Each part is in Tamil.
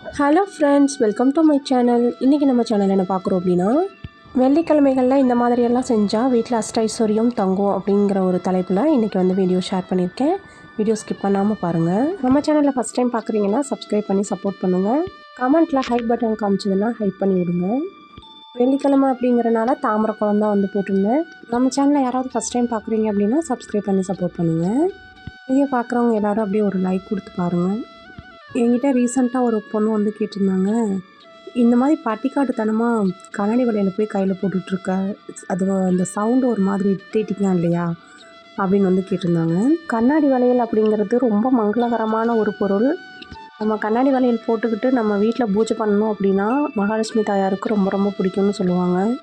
Hello friends welcome to my channel இன்றைக்கி நம்ம சேனல் என்ன பார்க்குறோம் அப்படின்னா வெள்ளிக்கிழமைகளில் இந்த மாதிரியெல்லாம் செஞ்சால் வீட்டில் அஷ்ட தங்கும் அப்படிங்கிற ஒரு தலைப்பில் இன்றைக்கி வந்து வீடியோ ஷேர் பண்ணியிருக்கேன். வீடியோ ஸ்கிப் பண்ணாமல் பாருங்கள் நம்ம சேனலில் ஃபஸ்ட் டைம் பார்க்குறீங்கன்னா சப்ஸ்கிரைப் பண்ணி சப்போர்ட் பண்ணுங்கள் கமெண்ட்டில் ஹைப் பட்டன் காமிச்சதுன்னா ஹைப் பண்ணி விடுங்க. வெள்ளிக்கிழமை அப்படிங்கிறனால தாமரை குளம் தான் வந்து போட்டிருந்தேன். நம்ம சேனலில் யாராவது ஃபஸ்ட் டைம் பார்க்குறீங்க அப்படின்னா சப்ஸ்கிரைப் பண்ணி சப்போர்ட் பண்ணுங்கள் வீடியோ பார்க்குறவங்க எல்லோரும் அப்படியே ஒரு லைக் கொடுத்து பாருங்கள் என்கிட்ட ரீசெண்டாக ஒரு பொண்ணு வந்து கேட்டிருந்தாங்க. இந்த மாதிரி பட்டிக்காட்டுத்தனமாக கண்ணாடி வலையில் போய் கையில் போட்டுட்ருக்க அது அந்த சவுண்டு ஒரு மாதிரி இரிட்டேட்டிங்காக இல்லையா? அப்படின்னு வந்து கேட்டிருந்தாங்க. கண்ணாடி வளையல் அப்படிங்கிறது ரொம்ப மங்களகரமான ஒரு பொருள். நம்ம கண்ணாடி வளையல் போட்டுக்கிட்டு நம்ம வீட்டில் பூஜை பண்ணணும் அப்படின்னா மகாலட்சுமி தாயாருக்கு ரொம்ப ரொம்ப பிடிக்கும்னு சொல்லுவாங்க.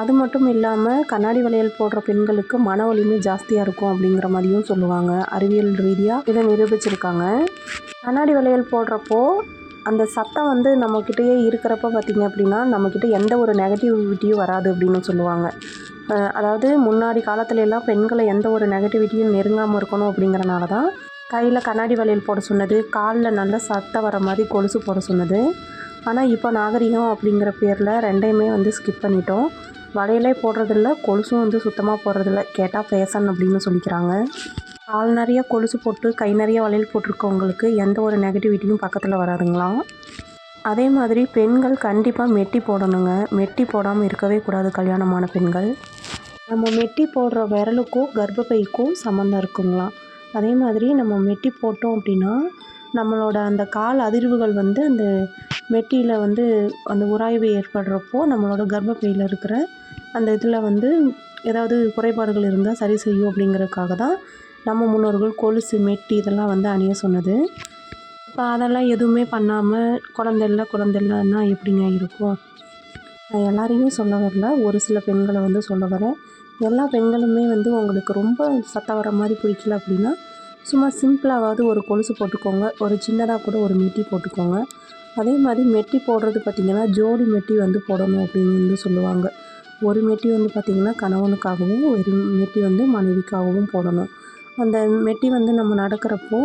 அது மட்டும் இல்லாமல் கண்ணாடி வளையல் போடுற பெண்களுக்கு மன வலிமை ஜாஸ்தியாக இருக்கும் அப்படிங்கிற மாதிரியும் சொல்லுவாங்க. அறிவியல் ரீதியாக இதை நிரூபிச்சிருக்காங்க. கண்ணாடி வளையல் போடுறப்போ அந்த சத்தம் வந்து நம்மக்கிட்டேயே இருக்கிறப்ப பார்த்திங்க அப்படின்னா நம்மக்கிட்ட எந்த ஒரு நெகட்டிவிட்டியும் வராது அப்படின்னு சொல்லுவாங்க. அதாவது முன்னாடி காலத்துல எல்லாம் பெண்களை எந்த ஒரு நெகட்டிவிட்டியும் நெருங்காமல் இருக்கணும் அப்படிங்கிறனால தான் கையில் கண்ணாடி வளையல் போட சொன்னது காலில் நல்ல சத்தம் வர மாதிரி கொலுசு போட சொன்னது. ஆனால் இப்போ நாகரிகம் அப்படிங்கிற பேரில் ரெண்டையுமே வந்து ஸ்கிப் பண்ணிட்டோம். வளையலே போடுறதில்ல கொலுசும் வந்து சுத்தமாக போடுறதில்ல. கேட்டால் ஃபேஷன் அப்படின்னு சொல்லிக்கிறாங்க. கால் நிறைய கொலுசு போட்டு கை நிறைய வளையல் போட்டிருக்கவங்களுக்கு எந்த ஒரு நெகட்டிவிட்டியும் பக்கத்தில் வராதுங்களாம் அதே மாதிரி பெண்கள் கண்டிப்பாக மெட்டி போடணுங்க. மெட்டி போடாமல் இருக்கவே கூடாது கல்யாணமான பெண்கள். நம்ம மெட்டி போடுற விரலுக்கும் கர்ப்பப்பைக்கும் சம்மந்தம் இருக்குங்களாம் அதே மாதிரி நம்ம மெட்டி போட்டோம் அப்படின்னா நம்மளோட அந்த கால் அதிர்வுகள் வந்து அந்த மெட்டியில் வந்து அந்த உராய்வு ஏற்படுறப்போ நம்மளோட கர்ப்பப்பையில் இருக்கிற அந்த இதில் வந்து ஏதாவது குறைபாடுகள் இருந்தால் சரி செய்யும் அப்படிங்கிறதுக்காக தான் நம்ம முன்னோர்கள் கொலுசு மெட்டி இதெல்லாம் வந்து அணிய சொன்னது. இப்போ அதெல்லாம் எதுவுமே பண்ணாமல் குழந்தை இல்லை குழந்தை இல்லைன்னா எப்படிங்க இருக்கும்? நான் எல்லாரையும் சொல்ல வரல. ஒரு சில பெண்களை வந்து சொல்ல வரேன். எல்லா பெண்களுமே வந்து உங்களுக்கு ரொம்ப சத்தம் வர மாதிரி பிடிக்கல அப்படின்னா சும்மா சிம்பிளாவது ஒரு கொலுசு போட்டுக்கோங்க. ஒரு சின்னதாக கூட ஒரு மெட்டி போட்டுக்கோங்க. அதே மாதிரி மெட்டி போடுறது பார்த்திங்கன்னா ஜோடி மெட்டி வந்து போடணும் அப்படின்னு வந்து சொல்லுவாங்க. ஒரு மெட்டி வந்து பார்த்திங்கன்னா கணவனுக்காகவும் ஒரு மெட்டி வந்து மனைவிக்காகவும் போடணும். அந்த மெட்டி வந்து நம்ம நடக்கிறப்போ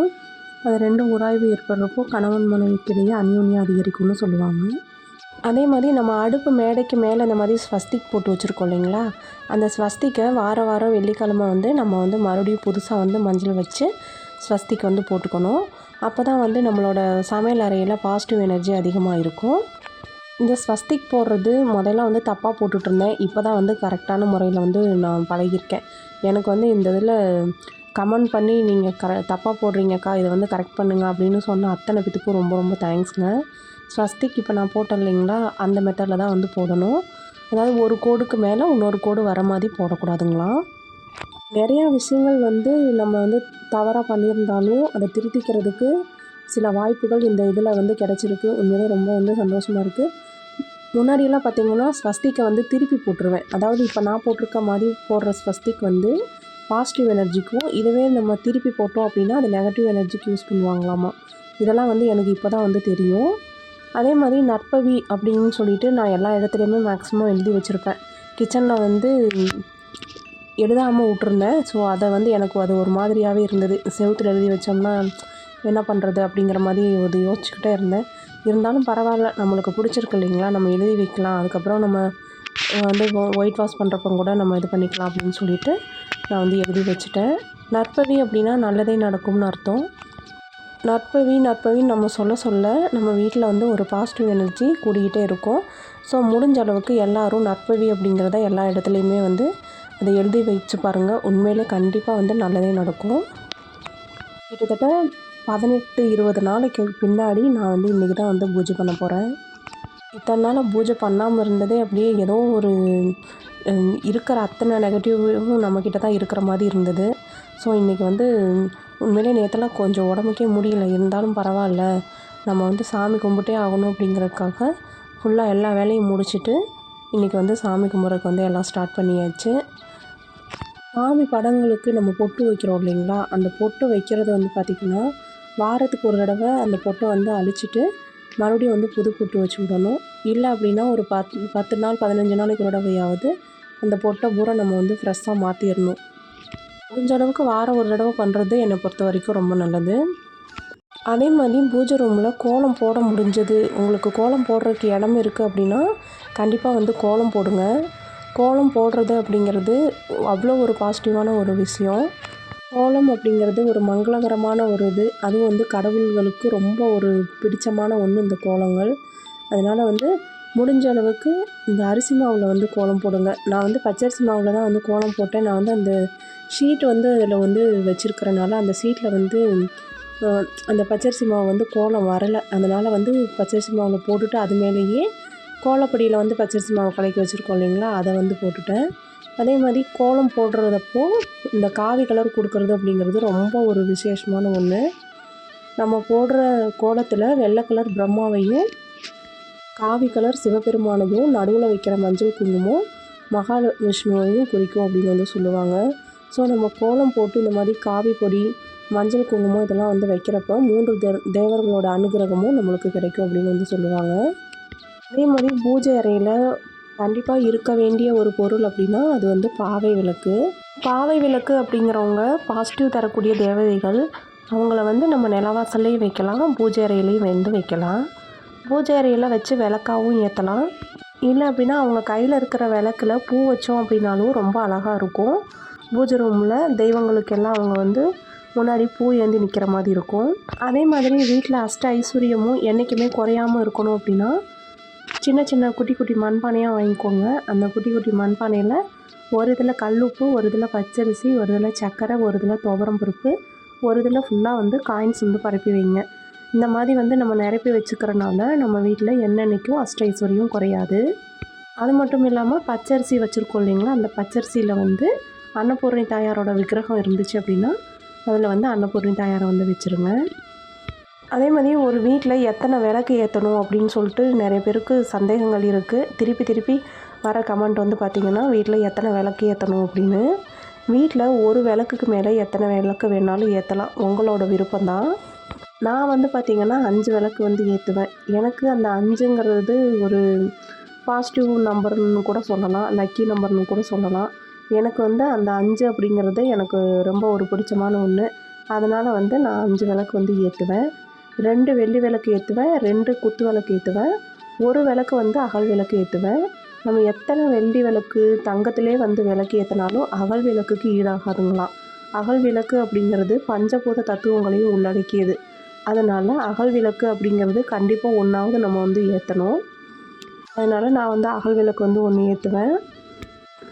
அது ரெண்டும் உராய்வு ஏற்படுறப்போ கணவன் மனைவிக்கிடையே அந்யோன்யம் அதிகரிக்கும்னு சொல்லுவாங்க. அதே மாதிரி நம்ம அடுப்பு மேடைக்கு மேலே இந்த மாதிரி ஸ்வஸ்திக் போட்டு வச்சுருக்கோம் இல்லைங்களா? அந்த ஸ்வஸ்திக்கை வார வாரம் வெள்ளிக்கிழமை வந்து நம்ம வந்து மறுபடியும் புதுசாக வந்து மஞ்சள் வச்சு ஸ்வஸ்திக் வந்து போட்டுக்கணும். அப்போ தான் வந்து நம்மளோட சமையல் அறையில் பாசிட்டிவ் எனர்ஜி அதிகமாக இருக்கும். இந்த ஸ்வஸ்திக் போடுறது முதல்ல வந்து தப்பாக போட்டுட்ருந்தேன் இப்போ தான் வந்து கரெக்டான முறையில் வந்து நான் பழகியிருக்கேன். எனக்கு வந்து இந்த இதில் கமெண்ட் பண்ணி நீங்கள் கர தப்பாக போடுறீங்கக்கா இதை வந்து கரெக்ட் பண்ணுங்க அப்படின்னு சொன்ன அத்தனை பேத்துக்கும் ரொம்ப ரொம்ப தேங்க்ஸுங்க ஸ்வஸ்திக் இப்போ நான் போட்டேன் இல்லைங்களா? அந்த மெத்தடில் தான் வந்து போடணும். அதாவது ஒரு கோடுக்கு மேலே இன்னொரு கோடு வர மாதிரி போடக்கூடாதுங்களா நிறையா விஷயங்கள் வந்து நம்ம வந்து தவறாக பண்ணியிருந்தாலும் அதை திருத்திக்கிறதுக்கு சில வாய்ப்புகள் இந்த இதில் வந்து கிடச்சிருக்கு. உண்மையிலே ரொம்ப வந்து சந்தோஷமாக இருக்குது முன்னாடியெல்லாம் பார்த்தீங்கன்னா ஸ்வஸ்திக்கை வந்து திருப்பி போட்டுருவேன். அதாவது இப்போ நான் போட்டிருக்க மாதிரி போடுற ஸ்வஸ்திக் வந்து பாசிட்டிவ் எனர்ஜிக்கும் இதுவே நம்ம திருப்பி போட்டோம் அப்படின்னா அது நெகட்டிவ் எனர்ஜிக்கு யூஸ் பண்ணுவாங்களாமா. இதெல்லாம் வந்து எனக்கு இப்போ தான் வந்து தெரியும். அதே மாதிரி நற்பவி அப்படின்னு சொல்லிட்டு நான் எல்லா இடத்துலையுமே மேக்ஸிமம் எழுதி வச்சுருப்பேன். கிச்சனில் வந்து எழுதாமல் விட்டுருந்தேன். ஸோ அதை வந்து எனக்கு அது ஒரு மாதிரியாகவே இருந்தது. செவுத்துல எழுதி வச்சோம்னா என்ன பண்ணுறது அப்படிங்கிற மாதிரி ஒரு யோசிச்சுக்கிட்டே இருந்தேன். இருந்தாலும் பரவாயில்ல நம்மளுக்கு பிடிச்சிருக்கு இல்லைங்களா? நம்ம எழுதி வைக்கலாம். அதுக்கப்புறம் நம்ம வந்து ஒயிட் வாஷ் பண்ணுறப்ப கூட நம்ம இது பண்ணிக்கலாம் அப்படின்னு சொல்லிட்டு நான் வந்து எழுதி வச்சுட்டேன். நற்பவி அப்படின்னா நல்லதே நடக்கும்னு அர்த்தம். நற்பவி நற்பவின்னு நம்ம சொல்ல சொல்ல நம்ம வீட்டில் வந்து ஒரு பாசிட்டிவ் எனர்ஜி கூடிக்கிட்டே இருக்கும். ஸோ முடிஞ்ச அளவுக்கு எல்லாரும் நற்பவி அப்படிங்கிறத எல்லா இடத்துலையுமே வந்து அதை எழுதி வச்சு பாருங்கள் உண்மையிலே கண்டிப்பாக வந்து நல்லதே நடக்கும். கிட்டத்தட்ட பதினெட்டு இருபது நாளைக்கு பின்னாடி நான் வந்து இன்றைக்கி தான் வந்து பூஜை பண்ண போகிறேன் இத்தனை நாள் பூஜை பண்ணாமல் இருந்ததே அப்படியே ஏதோ ஒரு இருக்கிற அத்தனை நெகட்டிவும் நம்மக்கிட்ட தான் இருக்கிற மாதிரி இருந்தது. ஸோ இன்றைக்கி வந்து உண்மையிலே நேற்றுலாம் கொஞ்சம் உடம்புக்கே முடியல. இருந்தாலும் பரவாயில்ல. நம்ம வந்து சாமி கும்பிட்டே ஆகணும் அப்படிங்கிறதுக்காக ஃபுல்லாக எல்லா வேலையும் முடிச்சுட்டு இன்றைக்கி வந்து சாமி கும்பிட்றதுக்கு வந்து எல்லாம் ஸ்டார்ட் பண்ணியாச்சு. சாமி படங்களுக்கு நம்ம பொட்டு வைக்கிறோம் இல்லைங்களா? அந்த பொட்டு வைக்கிறது வந்து பார்த்திங்கன்னா வாரத்துக்கு ஒரு தடவை அந்த பொட்டை வந்து அழிச்சிட்டு மறுபடியும் வந்து புது பொட்டு வச்சு விடணும் இல்லை அப்படின்னா ஒரு பத்து பத்து நாள் பதினஞ்சு நாளைக்கு ஒரு தடவையாவது அந்த பொட்டை பூரா நம்ம வந்து ஃப்ரெஷ்ஷாக மாற்றிடணும் முடிஞ்ச அளவுக்கு வாரம் ஒரு தடவை பண்ணுறது என்னை பொறுத்த வரைக்கும் ரொம்ப நல்லது. அதே மாதிரி பூஜை ரூமில் கோலம் போட முடிஞ்சது. உங்களுக்கு கோலம் போடுறதுக்கு இடம் இருக்குது அப்படின்னா கண்டிப்பாக வந்து கோலம் போடுங்க. கோலம் போடுறது அப்படிங்கிறது அவ்வளோ ஒரு பாசிட்டிவான ஒரு விஷயம். கோலம் அப்படிங்கிறது ஒரு மங்களகரமான ஒரு இது. அதுவும் வந்து கடவுள்களுக்கு ரொம்ப ஒரு பிடிச்சமான ஒன்று இந்த கோலங்கள். அதனால் வந்து முடிஞ்ச அளவுக்கு இந்த அரிசி மாவில் வந்து கோலம் போடுங்க. நான் வந்து பச்சரிசி மாவில் தான் வந்து கோலம் போட்டேன். நான் வந்து அந்த ஷீட் வந்து அதில் வந்து வச்சுருக்கிறனால அந்த ஷீட்டில் வந்து அந்த பச்சரிசி மாவு வந்து கோலம் வரலை. அதனால் வந்து பச்சரிசி மாவில் போட்டுட்டு அது மேலேயே கோலப்பொடியில் வந்து பச்சரிசி மாவு கலக்கி வச்சுருக்கோம் இல்லைங்களா? அதை வந்து போட்டுட்டேன். அதே மாதிரி கோலம் போடுறதப்போ இந்த காவி கலர் கொடுக்கறது அப்படிங்கிறது ரொம்ப ஒரு விசேஷமான ஒன்று நம்ம போடுற கோலத்தில் வெள்ளை கலர் பிரம்மாவையும் காவி கலர் சிவபெருமானையும் நடுவில் வைக்கிற மஞ்சள் குங்குமம் மகாவிஷ்ணுவையும் குறிக்கும் அப்படின்னு வந்து சொல்லுவாங்க. ஸோ நம்ம கோலம் போட்டு இந்த மாதிரி காவி பொடி மஞ்சள் குங்குமம் இதெல்லாம் வந்து வைக்கிறப்போ மூன்று தே தேவர்களோட அனுகிரகமும் நம்மளுக்கு கிடைக்கும் அப்படின்னு வந்து சொல்லுவாங்க. அதே மாதிரி பூஜை அறையில் கண்டிப்பாக இருக்க வேண்டிய ஒரு பொருள் அப்படின்னா அது வந்து பாவை விளக்கு. பாவை விளக்கு அப்படிங்கிறவங்க பாசிட்டிவ் தரக்கூடிய தேவதைகள் அவங்கள வந்து நம்ம நிலவாசல்லையும் வைக்கலாம் பூஜை அறையிலையும் வந்து வைக்கலாம். பூஜை அறையில் வச்சு விளக்காவும் ஏற்றலாம் இல்லை அப்படின்னா அவங்க கையில் இருக்கிற விளக்குல பூ வச்சோம் அப்படின்னாலும் ரொம்ப அழகாக இருக்கும். பூஜை ரூமில் தெய்வங்களுக்கெல்லாம் அவங்க வந்து முன்னாடி பூ ஏந்தி நிற்கிற மாதிரி இருக்கும். அதே மாதிரி வீட்டில் அஷ்ட ஐஸ்வர்யமும் என்றைக்குமே குறையாமல் இருக்கணும் அப்படின்னா சின்ன சின்ன குட்டி குட்டி மண்பானையாக வாங்கிக்கோங்க. அந்த குட்டி குட்டி மண்பானையில் ஒரு இதில் கல் உப்பு ஒரு இதில் பச்சரிசி ஒரு இதில் சர்க்கரை ஒரு இதில் துவரம் பருப்பு ஒரு இதில் ஃபுல்லாக வந்து காயின்ஸ் வந்து பரப்பி வைங்க. இந்த மாதிரி வந்து நம்ம நிரப்பி வச்சுக்கிறனால நம்ம வீட்டில் என்னென்னைக்கும் அஷ்ட குறையாது. அது மட்டும் இல்லாமல் பச்சரிசி வச்சுருக்கோம் இல்லைங்களா? அந்த பச்சரிசியில் வந்து அன்னபூர்ணி தாயாரோட விக்கிரகம் இருந்துச்சு அப்படின்னா அதில் வந்து அன்னபூர்ணி தாயாரை வந்து வச்சுருங்க. அதே மாதிரி ஒரு வீட்டில் எத்தனை விளக்கு ஏற்றணும் அப்படின்னு சொல்லிட்டு நிறைய பேருக்கு சந்தேகங்கள் இருக்குது. திருப்பி திருப்பி வர கமெண்ட் வந்து பார்த்திங்கன்னா வீட்டில் எத்தனை விளக்கு ஏற்றணும் அப்படின்னு. வீட்டில் ஒரு விளக்குக்கு மேலே எத்தனை விளக்கு வேணாலும் ஏற்றலாம். உங்களோட விருப்பம்தான் நான் வந்து பார்த்திங்கன்னா அஞ்சு விளக்கு வந்து ஏற்றுவேன். எனக்கு அந்த அஞ்சுங்கிறது ஒரு பாசிட்டிவ் நம்பர்னு கூட சொல்லலாம். லக்கி நம்பர்னு கூட சொல்லலாம். எனக்கு வந்து அந்த அஞ்சு அப்படிங்கிறது எனக்கு ரொம்ப ஒரு பிடிச்சமான ஒன்று அதனால் வந்து நான் அஞ்சு விளக்கு வந்து ஏற்றுவேன். ரெண்டு வெள்ளி விளக்கு ஏற்றுவேன் ரெண்டு குத்து விளக்கு ஏற்றுவேன் ஒரு விளக்கு வந்து அகல் விளக்கு ஏற்றுவேன் நம்ம எத்தனை வெள்ளி விளக்கு தங்கத்திலே வந்து விளக்கு ஏற்றினாலும் அகல் விளக்குக்கு ஈடாகாதுங்களாம் அகல் விளக்கு அப்படிங்கிறது பஞ்சபூத தத்துவங்களையும் உள்ளடக்கியது. அதனால் அகல் விளக்கு அப்படிங்கிறது கண்டிப்பாக ஒன்றாவது நம்ம வந்து ஏற்றணும் அதனால் நான் வந்து அகல் விளக்கு வந்து ஒன்று ஏற்றுவேன்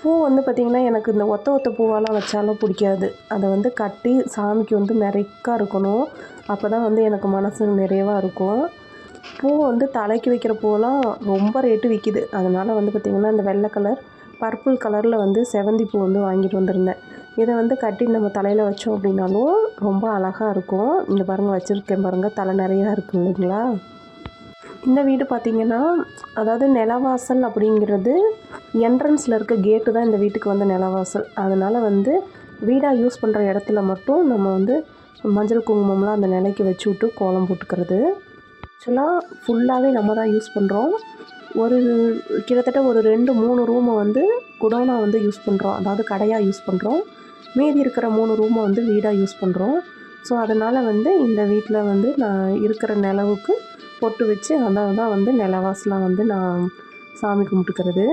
பூ வந்து பார்த்திங்கன்னா எனக்கு இந்த ஒத்த ஒத்த பூவெல்லாம் வச்சாலும் பிடிக்காது. அதை வந்து கட்டி சாமிக்கு வந்து நிறைக்கா இருக்கணும். அப்போ தான் வந்து எனக்கு மனசு நிறைவாக இருக்கும். பூ வந்து தலைக்கு வைக்கிற பூவெல்லாம் ரொம்ப ரேட்டு விற்கிது அதனால் வந்து பார்த்திங்கன்னா இந்த வெள்ளை கலர் பர்பிள் கலரில் வந்து செவந்தி பூ வந்து வாங்கிட்டு வந்திருந்தேன். இதை வந்து கட்டி நம்ம தலையில் வச்சோம் அப்படின்னாலும் ரொம்ப அழகாக இருக்கும். இந்த பாருங்கள் வச்சுருக்கேன் பாருங்கள் தலை நிறையா இருக்கும் இல்லைங்களா? இந்த வீடு பார்த்திங்கன்னா அதாவது நிலவாசல் அப்படிங்கிறது என்ட்ரன்ஸில் இருக்க கேட்டு தான் இந்த வீட்டுக்கு வந்து நிலவாசல். அதனால் வந்து வீடாக யூஸ் பண்ணுற இடத்துல மட்டும் நம்ம வந்து மஞ்சள் குங்குமம்லாம் அந்த நிலைக்கு வச்சு விட்டு கோலம் போட்டுக்கிறது. ஆக்சுவலாக ஃபுல்லாகவே நம்ம தான் யூஸ் பண்ணுறோம் ஒரு கிட்டத்தட்ட ஒரு ரெண்டு மூணு ரூமை வந்து குடோனாக வந்து யூஸ் பண்ணுறோம் அதாவது கடையாக யூஸ் பண்ணுறோம் மீதி இருக்கிற மூணு ரூமை வந்து வீடாக யூஸ் பண்ணுறோம் ஸோ அதனால் வந்து இந்த வீட்டில் வந்து நான் இருக்கிற நிலவுக்கு பொட்டு வச்சு அதை தான் வந்து நிலவாசலாம் வந்து நான் சாமி கும்பிட்டுக்கிறது.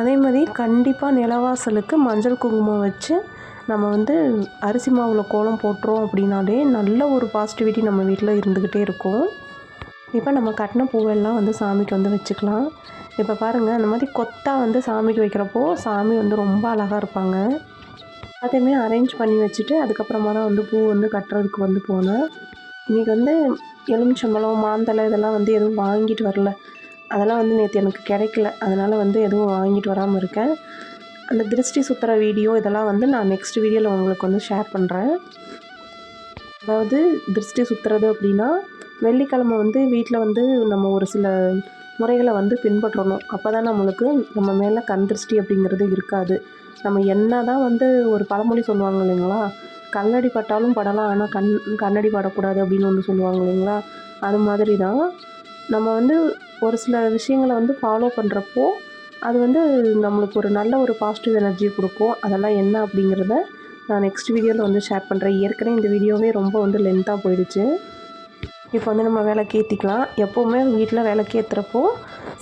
அதே மாதிரி கண்டிப்பாக நிலவாசலுக்கு மஞ்சள் குங்குமம் வச்சு நம்ம வந்து அரிசி மாவில் கோலம் போட்டுறோம் அப்படின்னாலே நல்ல ஒரு பாசிட்டிவிட்டி நம்ம வீட்டில் இருந்துக்கிட்டே இருக்கும். இப்போ நம்ம கட்டின பூவெல்லாம் வந்து சாமிக்கு வந்து வச்சுக்கலாம். இப்போ பாருங்கள் அந்த மாதிரி கொத்தா வந்து சாமிக்கு வைக்கிறப்போ சாமி வந்து ரொம்ப அழகாக இருப்பாங்க. அதையுமே அரேஞ்ச் பண்ணி வச்சுட்டு அதுக்கப்புறமா தான் வந்து பூ வந்து கட்டுறதுக்கு வந்து போனேன். இன்றைக்கி வந்து எலுமிச்சம்பழம் மாந்தலை இதெல்லாம் வந்து எதுவும் வாங்கிட்டு வரல. அதெல்லாம் வந்து நேற்று எனக்கு கிடைக்கல. அதனால் வந்து எதுவும் வாங்கிட்டு வராமல் இருக்கேன். அந்த திருஷ்டி சுற்றுற வீடியோ இதெல்லாம் வந்து நான் நெக்ஸ்ட் வீடியோவில் உங்களுக்கு வந்து ஷேர் பண்ணுறேன் அதாவது திருஷ்டி சுற்றுறது அப்படின்னா வெள்ளிக்கிழமை வந்து வீட்டில் வந்து நம்ம ஒரு சில முறைகளை வந்து பின்பற்றணும். அப்போ தான் நம்மளுக்கு நம்ம மேலே கண் திருஷ்டி அப்படிங்கிறது இருக்காது. நம்ம என்ன தான் வந்து ஒரு பழமொழி சொல்லுவாங்க இல்லைங்களா? கல்லடி பட்டாலும் படலாம் ஆனால் கண் கண்ணடி படக்கூடாது அப்படின்னு ஒன்று சொல்லுவாங்க இல்லைங்களா? அது மாதிரி தான் நம்ம வந்து ஒரு சில விஷயங்களை வந்து ஃபாலோ பண்ணுறப்போ அது வந்து நம்மளுக்கு ஒரு நல்ல ஒரு பாசிட்டிவ் எனர்ஜி கொடுக்கும். அதெல்லாம் என்ன அப்படிங்கிறத நான் நெக்ஸ்ட் வீடியோவில் வந்து ஷேர் பண்ணுறேன் ஏற்கனவே இந்த வீடியோவே ரொம்ப வந்து லென்த்தாக போயிடுச்சு. இப்போ வந்து நம்ம வேலைக்கு ஏற்றிக்கலாம் எப்போவுமே வீட்டில் வேலைக்கு ஏற்றுறப்போ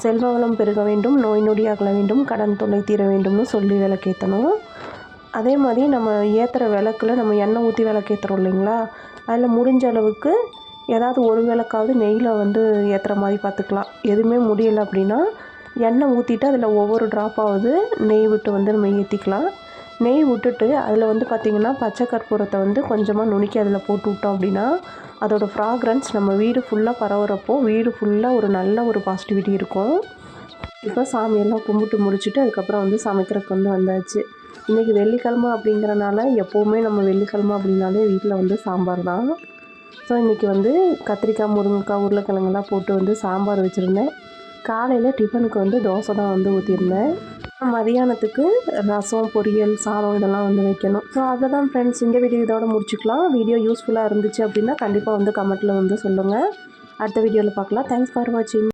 செல்வ வளம் பெருக வேண்டும் நோய் நொடி அகல வேண்டும் கடன் தொல்லை தீர வேண்டும்னு சொல்லி விளக்கேற்றணும் அதே மாதிரி நம்ம ஏற்றுற விளக்குல நம்ம எண்ணெய் ஊற்றி விளக்கேற்றுறோம் இல்லைங்களா? அதில் முடிஞ்ச அளவுக்கு ஏதாவது ஒரு விளக்காவது நெய்யில் வந்து ஏற்றுற மாதிரி பார்த்துக்கலாம் எதுவுமே முடியலை அப்படின்னா எண்ணெய் ஊற்றிட்டு அதில் ஒவ்வொரு ட்ராப்பாவது நெய் விட்டு வந்து நம்ம ஏற்றிக்கலாம் நெய் விட்டுட்டு அதில் வந்து பார்த்திங்கன்னா பச்சை கற்பூரத்தை வந்து கொஞ்சமாக நுணுக்கி அதில் போட்டு விட்டோம் அப்படின்னா அதோடய ஃப்ராக்ரன்ஸ் நம்ம வீடு ஃபுல்லாக பரவுறப்போ வீடு ஃபுல்லாக ஒரு நல்ல ஒரு பாசிட்டிவிட்டி இருக்கும். இப்போ சாமியெல்லாம் கும்பிட்டு முடிச்சுட்டு அதுக்கப்புறம் வந்து சமைக்கிறதுக்கு வந்து வந்தாச்சு. இன்றைக்கி வெள்ளிக்கிழமை அப்படிங்கிறனால எப்போவுமே நம்ம வெள்ளிக்கிழமை அப்படின்னாலே வீட்டில் வந்து சாம்பார் தான். ஸோ இன்றைக்கி வந்து கத்திரிக்காய் முருங்கைக்காய் உருளைக்கிழங்கெல்லாம் போட்டு வந்து சாம்பார் வச்சுருந்தேன். காலையில் டிஃபனுக்கு வந்து தோசை தான் வந்து ஊற்றிருந்தேன் மதியானத்துக்கு ரசம் பொரியல் சாதம் இதெல்லாம் வந்து வைக்கணும். ஸோ அவ்வளோதான் ஃப்ரெண்ட்ஸ் இந்த வீடியோ இதோட முடிச்சுக்கலாம். வீடியோ யூஸ்ஃபுல்லாக இருந்துச்சு அப்படின்னா கண்டிப்பாக வந்து கமெண்ட்டில் வந்து சொல்லுங்கள் அடுத்த வீடியோவில் பார்க்கலாம். தேங்க்ஸ் ஃபார் வாட்சிங்